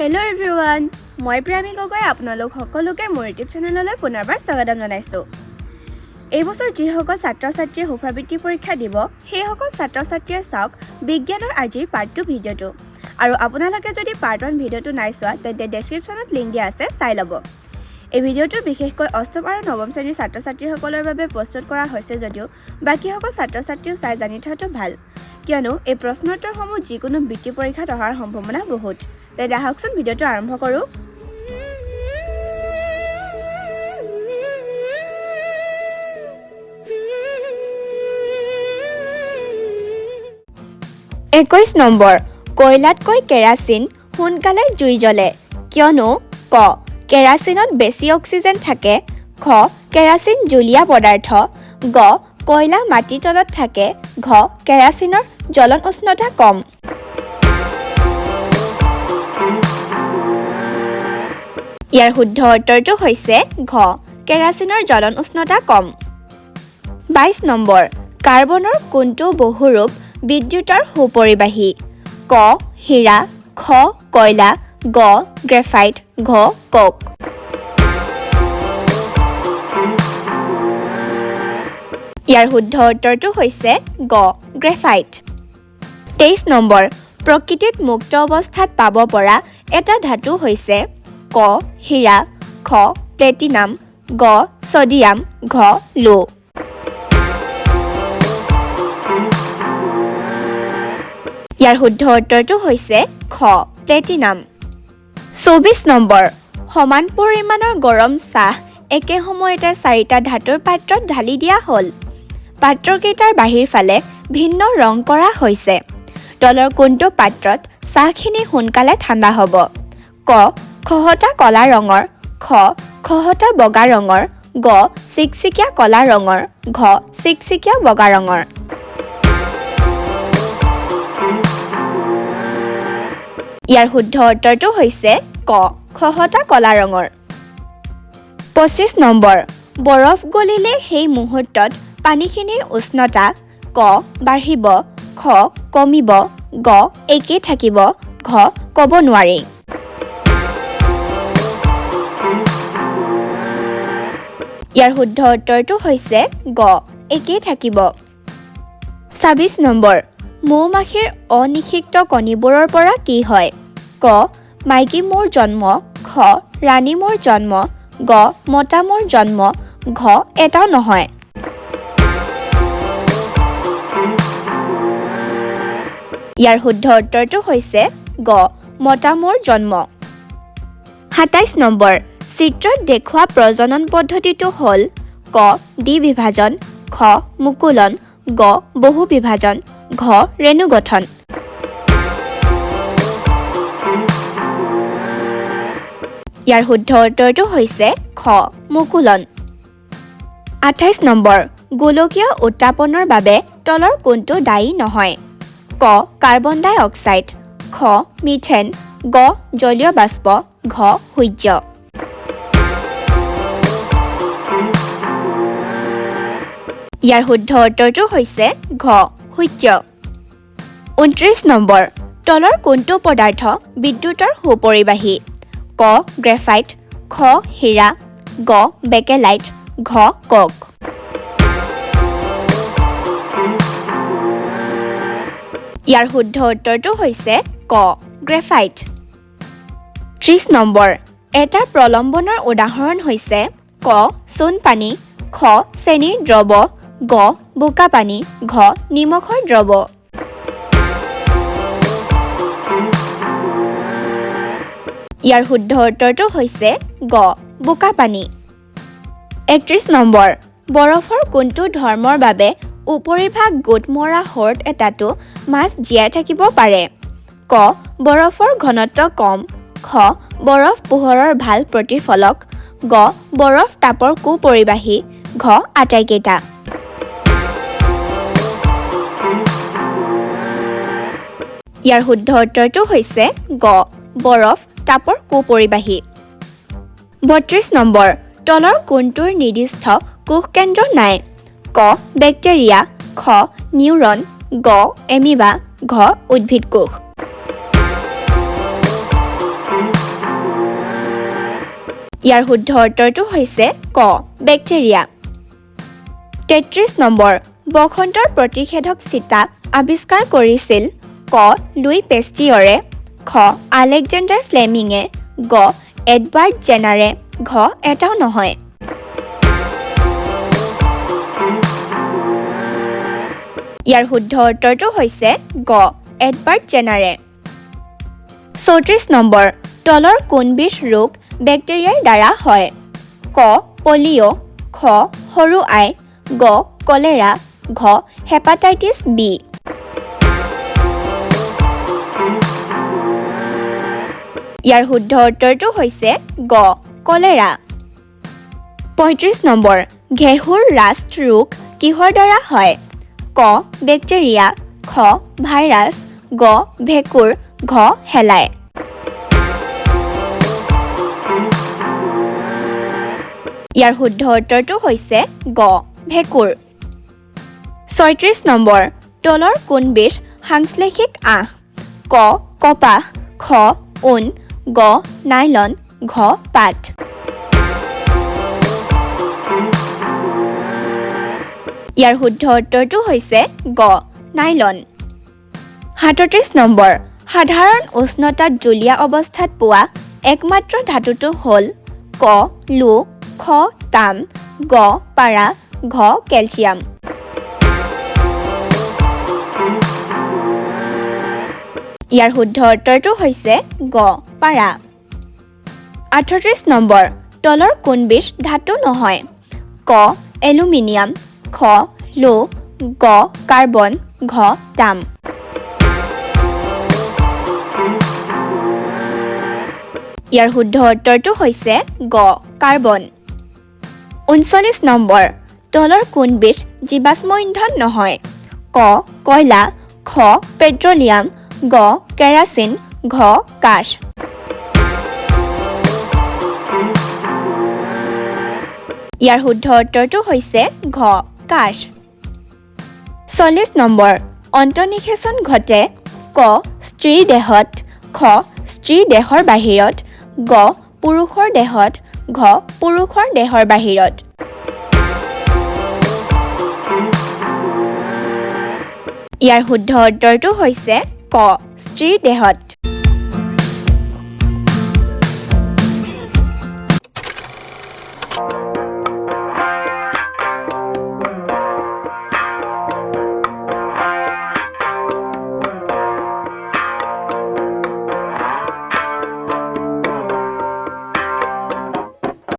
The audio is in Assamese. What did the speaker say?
হেল্ল' এভৰিৱান মই প্ৰেমী গগৈ আপোনালোক সকলোকে মোৰ ইউটিউব চেনেললৈ পুনৰবাৰ স্বাগতম জনাইছোঁ। এইবছৰ যিসকল ছাত্ৰ ছাত্ৰীয়ে সুফাবৃত্তি পৰীক্ষা দিব সেইসকল ছাত্ৰ ছাত্ৰীয়ে চাওক বিজ্ঞানৰ আজিৰ পাৰ্ট টু ভিডিঅ'টো। আৰু আপোনালোকে যদি পাৰ্ট ওৱান ভিডিঅ'টো নাই চোৱা তেন্তে ডেছক্ৰিপশ্যনত লিংক দিয়া আছে চাই ল'ব। এই ভিডিঅ'টো বিশেষকৈ অষ্টম আৰু নৱম শ্ৰেণীৰ ছাত্ৰ ছাত্ৰীসকলৰ বাবে প্ৰস্তুত কৰা হৈছে যদিও বাকীসকল ছাত্ৰ ছাত্ৰীও চাই জানি থোৱাটো ভাল। কিয়নো এই প্ৰশ্নোত্তৰসমূহ যিকোনো বৃত্তি পৰীক্ষাত অহাৰ সম্ভাৱনা বহুত। তেন্তে আহকচোন ভিডিঅ'টো আৰম্ভ কৰোঁ। একৈছ নম্বৰ কয়লাতকৈ কেৰাচিন সোনকালে জুই জ্বলে। কিয়নো ক কেৰাচিনত বেছি অক্সিজেন থাকে খ কেৰাচিন জুলীয়া পদাৰ্থ গ কয়লা মাটিৰ তলত থাকে ঘ কেৰাচিনৰ জ্বলন উষ্ণতা কম। ইয়াৰ শুদ্ধ উত্তৰটো হৈছে ঘ। কেৰাচিনৰ জ্বলন উষ্ণতা কম। বাইছ নম্বৰ কাৰ্বনৰ কোনটো বহুৰূপ বিদ্যুতৰ সুপৰিবাহী? ক হীৰা খ কয়লা গ গ্ৰেফাইট ঘ কক ইয়াৰ শুদ্ধ উত্তৰটো হৈছে গ গ্ৰেফাইট। তেইছ নম্বৰ প্ৰকৃতিত মুক্ত অৱস্থাত পাব পৰা এটা ধাতু হৈছে ক হীৰা খ প্লেটিনাম গ ছডিয়াম ঘ লো। ইয়াৰ শুদ্ধ উত্তৰটো হৈছে খ প্লেটিনাম। চৌবিছ নম্বৰ সমান পৰিমাণৰ গৰম চাহ একে সময়তে চাৰিটা ধাতুৰ পাত্ৰত ঢালি দিয়া হ'ল। পাত্ৰকেইটাৰ বাহিৰ ফালে ভিন্ন ৰং কৰা হৈছে। তলৰ কোনটো পাত্ৰত চাহখিনি সোনকালে ঠাণ্ডা হ'ব? ক খহটা কলা ৰঙৰ খ খহটা বগা ৰঙৰ গ চিকচিকীয়া কলা ৰঙৰ ঘ চিকচিকীয়া বগা ৰঙৰ। ইয়াৰ শুদ্ধ উত্তৰটো হৈছে ক খহটা কলা ৰঙৰ। পঁচিছ নম্বৰ বৰফ গলিলে সেই মুহূৰ্তত পানীখিনিৰ উষ্ণতা ক বাঢ়িব খ কমিব গ একেই থাকিব ঘ ক'ব নোৱাৰি। ইয়াৰ শুদ্ধ উত্তৰটো হৈছে গ। একেই থাকিব। ছাব্বিছ নম্বৰ। মৌ মাখিৰ অনিষিক্ত কণীবোৰৰ পৰা কি হয়? ক। মাইকী মৌৰ জন্ম। খ ৰাণী মৌৰ জন্ম। গ। মতা মৌৰ জন্ম। ঘ। এটাও নহয়। ইয়াৰ শুদ্ধ উত্তৰটো হৈছে গ। মতা মৌৰ জন্ম। সাতাইছ নম্বৰ। চিত্ৰত দেখুওৱা প্ৰজনন পদ্ধতিটো হ'ল ক দ্বি বিভাজন খ মুকুলন গ বহু বিভাজন ঘ ৰেণু গঠন ইয়াৰ শুদ্ধ উত্তৰটো হৈছে খ মুকুলন। আঠাইছ নম্বৰ গোলকীয় উত্তাপনৰ বাবে তলৰ কোনটো দায়ী নহয়। ক কাৰ্বন ডাই অক্সাইড খ মিথেন গ জলীয় বাষ্প ঘ সূৰ্য। ইয়াৰ শুদ্ধ উত্তৰটো হৈছে ঘ সূৰ্য। ঊনত্ৰিছ নম্বৰ তলৰ কোনটো পদাৰ্থ বিদ্যুতৰ সুপৰিবাহী? ক গ্ৰেফাইট খ হীৰা গ বেকেলাইট ঘ কক। ইয়াৰ শুদ্ধ উত্তৰটো হৈছে ক গ্ৰেফাইট। ত্ৰিছ নম্বৰ এটা প্ৰলম্বনৰ উদাহৰণ হৈছে ক চূণ পানী খ চেনিৰ দ্ৰৱ গ বোকা পানী ঘ নিমখৰ দ্ৰৱ ইয়াৰ শুদ্ধ উত্তৰটো হৈছে গ বোকা পানী। একত্ৰিছ নম্বৰ বৰফৰ কোনটো ধৰ্মৰ বাবে উপৰিভাগ গোট মৰা হ্ৰদ এটাতো মাছ জীয়াই থাকিব পাৰে? ক বৰফৰ ঘনত্ব কম। খ বৰফ পোহৰৰ ভাল প্ৰতিফলক। গ বৰফ তাপৰ কুপৰিবাহী। ঘ আটাইকেইটা। ইয়াৰ শুদ্ধ উত্তৰটো হৈছে গ বৰফ তাপৰ কুপৰিবাহী। বত্ৰিছ নম্বৰ তলৰ কোনটোৰ নিৰ্দিষ্ট কোষকেন্দ্ৰ নাই। ক বেক্টেৰিয়া খ নিউৰন গ এমিবা ঘ উদ্ভিদ কোষ। ইয়াৰ শুদ্ধ উত্তৰটো হৈছে ক বেক্টেৰিয়া। তেত্ৰিছ নম্বৰ বসন্তৰ প্ৰতিষেধক চিটা আৱিষ্কাৰ কৰিছিল ক লুই পেষ্টিয়ৰে খ আলেকজেণ্ডাৰ ফ্লেমিঙে গ এডৱাৰ্ড জেনাৰে ঘ এটাও নহয়। ইয়াৰ শুদ্ধ উত্তৰটো হৈছে গ এডৱাৰ্ড জেনাৰে। চৌত্ৰিছ নম্বৰ তলৰ কোনবিধ ৰোগ বেক্টেৰিয়াৰ দ্বাৰা হয়? ক পলিঅ' খ সৰু আই গ কলেৰা ঘ হেপাটাইটিছ বি। ইয়াৰ শুদ্ধ উত্তৰটো হৈছে গ কলেৰা। পঁয়ত্ৰিছ নম্বৰ ঘেঁহুৰ ৰাষ্ট ৰোগ কিহৰ দ্বাৰা হয়? ক বেক্টেৰিয়া খ ভাইৰাছ গ ভেঁকুৰ ঘ শেলাই ইয়াৰ শুদ্ধ উত্তৰটো হৈছে গ ভেঁকুৰ। ছয়ত্ৰিছ নম্বৰ তলৰ কোনবিধ সাংশ্লেষিক আঁহ। ক কপাহ খ ঊণ গ নাইলন ঘ পাট। ইয়াৰ শুদ্ধ উত্তৰটো হৈছে গ নাইলন। সাতত্ৰিছ নম্বৰ সাধাৰণ উষ্ণতাত জুলীয়া অৱস্থাত পোৱা একমাত্ৰ ধাতুটো হ'ল ক লো খ তাম গ পাৰা ঘ কেলছিয়াম। ইয়াৰ শুদ্ধ উত্তৰটো হৈছে গ। পাৰা। আঠত্ৰিছ নম্বৰ তলৰ কোনবিধ ধাতু নহয়। ক এলুমিনিয়াম খ লো গ কাৰ্বন ঘ তাম ইয়াৰ শুদ্ধ উত্তৰটো হৈছে গ কাৰ্বন। ঊনচল্লিছ নম্বৰ তলৰ কোনবিধ জীৱাশ্ম ইন্ধন নহয়। ক কয়লা খ পেট্ৰলিয়াম গ কেৰাচিন ঘ কাঠ। ইয়াৰ শুদ্ধ উত্তৰটো হৈছে ঘ কাঠ চল্লিছ নম্বৰ অন্তনিষেচন ঘটে ক স্ত্ৰীৰ দেহত খ স্ত্ৰীৰ দেহৰ বাহিৰত গ পুৰুষৰ দেহত ঘ পুৰুষৰ দেহৰ বাহিৰত। ইয়াৰ শুদ্ধ উত্তৰটো হৈছে ক স্ত্ৰীৰ দেহত।